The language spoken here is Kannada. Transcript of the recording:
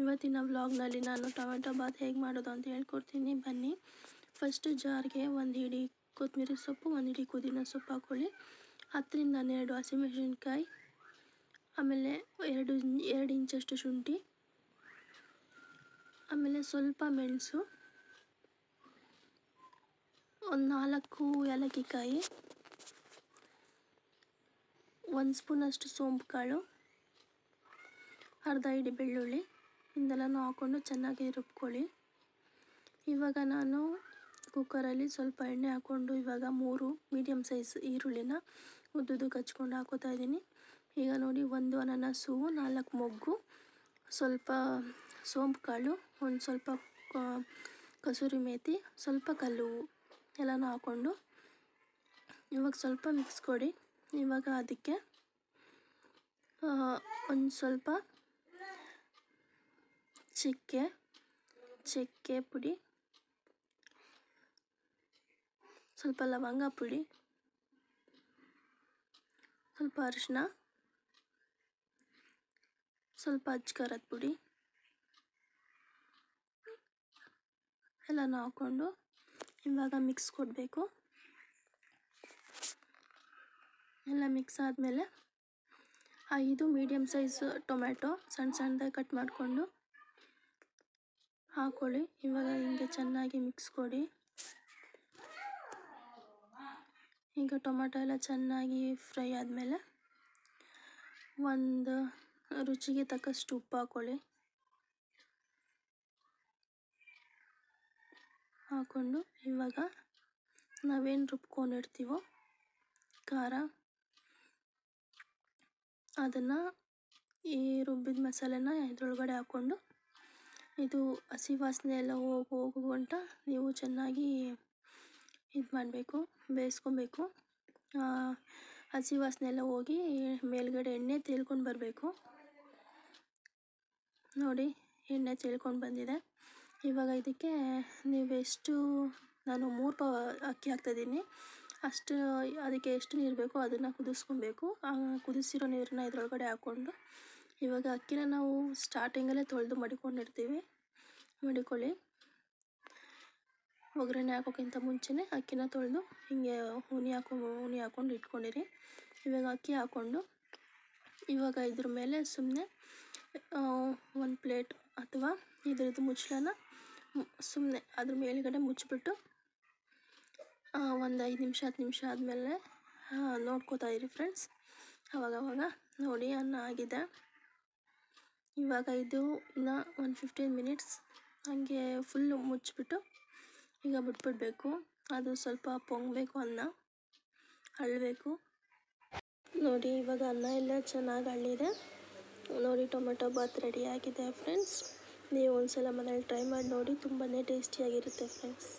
ಇವತ್ತಿನ ವ್ಲಾಗ್ನಲ್ಲಿ ನಾನು ಟೊಮೆಟೊ ಬಾತ್ ಹೇಗೆ ಮಾಡೋದು ಅಂತ ಹೇಳ್ಕೊಡ್ತೀನಿ. ಬನ್ನಿ. ಫಸ್ಟು ಜಾರ್ಗೆ ಒಂದು ಹಿಡಿ ಕೊತ್ತಂಬರಿ ಸೊಪ್ಪು, ಒಂದು ಹಿಡಿ ಕುದಿನ ಸೊಪ್ಪು ಹಾಕ್ಕೊಳ್ಳಿ. ಹತ್ತರಿಂದ ಹನ್ನೆರಡು ಹಸಿಮೆಣಸಿನ್ಕಾಯಿ, ಆಮೇಲೆ ಎರಡು ಎರಡು ಇಂಚಷ್ಟು ಶುಂಠಿ, ಆಮೇಲೆ ಸ್ವಲ್ಪ ಮೆಣಸು, ಒಂದು ನಾಲ್ಕು ಏಲಕ್ಕಿಕಾಯಿ, ಒಂದು ಸ್ಪೂನಷ್ಟು ಸೋಂಪು ಕಾಳು ಅರ್ಧ ಇಡಿ ಬೆಳ್ಳುಳ್ಳಿ ಇಂದೆಲ್ಲನೂ ಹಾಕ್ಕೊಂಡು ಚೆನ್ನಾಗಿ ರುಬ್ಕೊಳ್ಳಿ. ಇವಾಗ ನಾನು ಕುಕ್ಕರಲ್ಲಿ ಸ್ವಲ್ಪ ಎಣ್ಣೆ ಹಾಕ್ಕೊಂಡು ಇವಾಗ ಮೂರು ಮೀಡಿಯಮ್ ಸೈಜ್ ಈರುಳ್ಳಿನ ಉದ್ದುದು ಕಚ್ಕೊಂಡು ಹಾಕೋತಾ ಇದ್ದೀನಿ. ಈಗ ನೋಡಿ ಒಂದು ಅನಾನಸು, ನಾಲ್ಕು ಮೊಗ್ಗು, ಸ್ವಲ್ಪ ಸೋಂಪು ಕಾಳು, ಒಂದು ಸ್ವಲ್ಪ ಕಸೂರಿ ಮೇಥಿ ಸ್ವಲ್ಪ ಕಲ್ಲು ಎಲ್ಲನೂ ಹಾಕ್ಕೊಂಡು ಇವಾಗ ಸ್ವಲ್ಪ ಮಿಕ್ಸ್ ಕೊಡಿ. ಇವಾಗ ಅದಕ್ಕೆ ಒಂದು ಸ್ವಲ್ಪ ಚಕ್ಕೆ ಚಕ್ಕೆ ಪುಡಿ, ಸ್ವಲ್ಪ ಲವಂಗ ಪುಡಿ, ಸ್ವಲ್ಪ ಅರಿಶಿನ ಸ್ವಲ್ಪ ಅಜ್ಖಾರದ ಪುಡಿ, ಎಲ್ಲನೂ ಹಾಕ್ಕೊಂಡು ಇವಾಗ ಮಿಕ್ಸ್ ಕೊಡಬೇಕು. ಎಲ್ಲ ಮಿಕ್ಸ್ ಆದಮೇಲೆ ಐದು ಮೀಡಿಯಮ್ ಸೈಜ್ ಟೊಮ್ಯಾಟೊ ಸಣ್ಣ ಸಣ್ಣದಾಗಿ ಕಟ್ ಮಾಡಿಕೊಂಡು ಹಾಕ್ಕೊಳ್ಳಿ ಇವಾಗ ಹಿಂಗೆ ಚೆನ್ನಾಗಿ ಮಿಕ್ಸ್ ಕೊಡಿ. ಈಗ ಟೊಮೆಟೊ ಎಲ್ಲ ಚೆನ್ನಾಗಿ ಫ್ರೈ ಆದಮೇಲೆ ಒಂದು ರುಚಿಗೆ ತಕ್ಕಷ್ಟು ಉಪ್ಪು ಹಾಕ್ಕೊಳ್ಳಿ ಹಾಕ್ಕೊಂಡು ಇವಾಗ ನಾವೇನು ರುಬ್ಕೊಂಡಿರ್ತೀವೋ ಖಾರ, ಅದನ್ನು ಈ ರುಬ್ಬಿದ ಮಸಾಲೆನ ಇದ್ರೊಳಗಡೆ ಹಾಕ್ಕೊಂಡು ಇದು ಹಸಿ ವಾಸನೆ ಎಲ್ಲ ಹೋಗಿ ಹೋಗುವಂಟ ನೀವು ಚೆನ್ನಾಗಿ ಇದು ಮಾಡಬೇಕು, ಬೇಯಿಸ್ಕೊಬೇಕು. ಹಸಿ ವಾಸನೆ ಎಲ್ಲ ಹೋಗಿ ಮೇಲ್ಗಡೆ ಎಣ್ಣೆ ತೇಲ್ಕೊಂಡು ಬರಬೇಕು. ನೋಡಿ, ಎಣ್ಣೆ ತೇಲ್ಕೊಂಡು ಬಂದಿದೆ. ಇವಾಗ ಇದಕ್ಕೆ ನೀವು ಎಷ್ಟು, ನಾನು ಮೂರು ಪಾವ್ ಅಕ್ಕಿ ಹಾಕ್ತಾಯಿದ್ದೀನಿ ಅಷ್ಟು, ಅದಕ್ಕೆ ಎಷ್ಟು ನೀರು ಬೇಕೋ ಅದನ್ನು ಕುದಿಸ್ಕೊಬೇಕು. ಕುದಿಸಿರೋ ನೀರನ್ನ ಇದರೊಳಗಡೆ ಹಾಕ್ಕೊಂಡು ಇವಾಗ ಅಕ್ಕಿನ ನಾವು ಸ್ಟಾರ್ಟಿಂಗಲ್ಲೇ ತೊಳೆದು ಮಡಿಕೊಂಡಿರ್ತೀವಿ. ಮಡಿಕೊಳ್ಳಿ. ಒಗ್ಗರಣೆ ಹಾಕೋಕ್ಕಿಂತ ಮುಂಚೆನೇ ಅಕ್ಕಿನ ತೊಳೆದು ಹೀಗೆ ಹುನಿ ಹಾಕೊ ಹುನಿ ಹಾಕ್ಕೊಂಡು ಇಟ್ಕೊಂಡಿರಿ. ಇವಾಗ ಅಕ್ಕಿ ಹಾಕ್ಕೊಂಡು ಇವಾಗ ಇದ್ರ ಮೇಲೆ ಸುಮ್ಮನೆ ಒಂದು ಪ್ಲೇಟ್ ಅಥವಾ ಇದ್ರದ್ದು ಮುಚ್ಚಳನ ಸುಮ್ಮನೆ ಅದ್ರ ಮೇಲುಗಡೆ ಮುಚ್ಚಿಬಿಟ್ಟು ಒಂದು ಐದು ನಿಮಿಷ, ಹತ್ತು ನಿಮಿಷ ಆದಮೇಲೆ ನೋಡ್ಕೋತಾ ಇರಿ ಫ್ರೆಂಡ್ಸ್ ಅವಾಗವಾಗ ನೋಡಿ ಅನ್ನ ಆಗಿದೆ. ಇವಾಗ ಇದು ಇನ್ನು ಒಂದು ಫಿಫ್ಟೀನ್ ಮಿನಿಟ್ಸ್ ಹಾಗೆ ಫುಲ್ಲು ಮುಚ್ಚಿಬಿಟ್ಟು ಈಗ ಬಿಟ್ಬಿಡಬೇಕು. ಅದು ಸ್ವಲ್ಪ ಪೊಂಗಬೇಕು ಅನ್ನ. ಅಳ್ಳಬೇಕು ನೋಡಿ, ಇವಾಗ ಅನ್ನ ಎಲ್ಲ ಚೆನ್ನಾಗಿ ಅಳ್ಳಿದೆ. ನೋಡಿ, ಟೊಮೆಟೊ ಬಾತ್ ರೆಡಿ ಆಗಿದೆ ಫ್ರೆಂಡ್ಸ್ ನೀವು ಒಂದ್ಸಲ ಮನೇಲಿ ಟ್ರೈ ಮಾಡಿ ನೋಡಿ ತುಂಬಾ ಟೇಸ್ಟಿಯಾಗಿರುತ್ತೆ ಫ್ರೆಂಡ್ಸ್